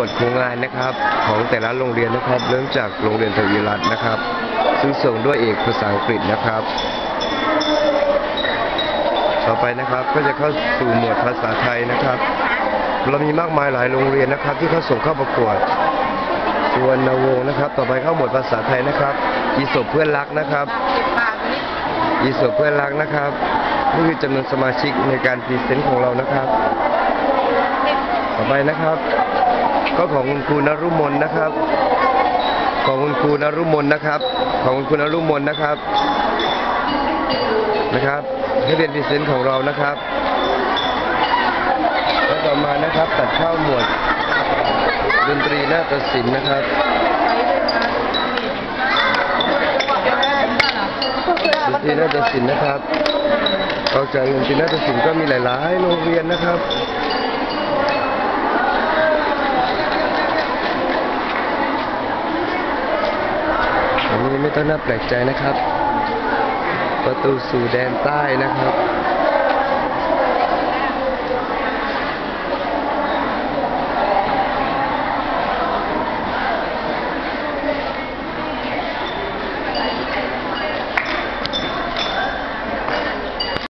กฎของงานนะครับของแต่ละโรงเรียนนะครับ เริ่มจากโรงเรียนทวีรัตน์นะครับ ซึ่งส่งด้วยเอกภาษาอังกฤษนะครับ ต่อไปนะครับก็จะเข้าสู่หมวดภาษาไทยนะครับ เรามีมากมายหลายโรงเรียนนะครับ ที่เขาส่งเข้าประกวดสุวรรณวงนะครับ ต่อไปเข้าหมวดภาษาไทยนะครับอีสบเพื่อนรักนะครับอีสบเพื่อนรักนะครับนี่คือจำนวนสมาชิกในการพรีเซนต์ของเรานะครับ ต่อไปนะครับ ก็ของคุณครูนรุมนนะครับ ของคุณครูนรุมนนะครับ ของคุณครูนรุมนนะครับ นะครับให้เป็นพรีเซนต์ของเรานะครับแล้วต่อมานะครับตัดเข้าหมวดดนตรีนาฏศิลป์นะครับดนตรีนาฏศิลป์นะครับออกจากดนตรีนาฏศิลป์ก็มีหลาย ๆ โรงเรียนนะครับ นี้ไม่ต้องน่าแปลกใจนะครับ ประตูสู่แดนใต้นะครับ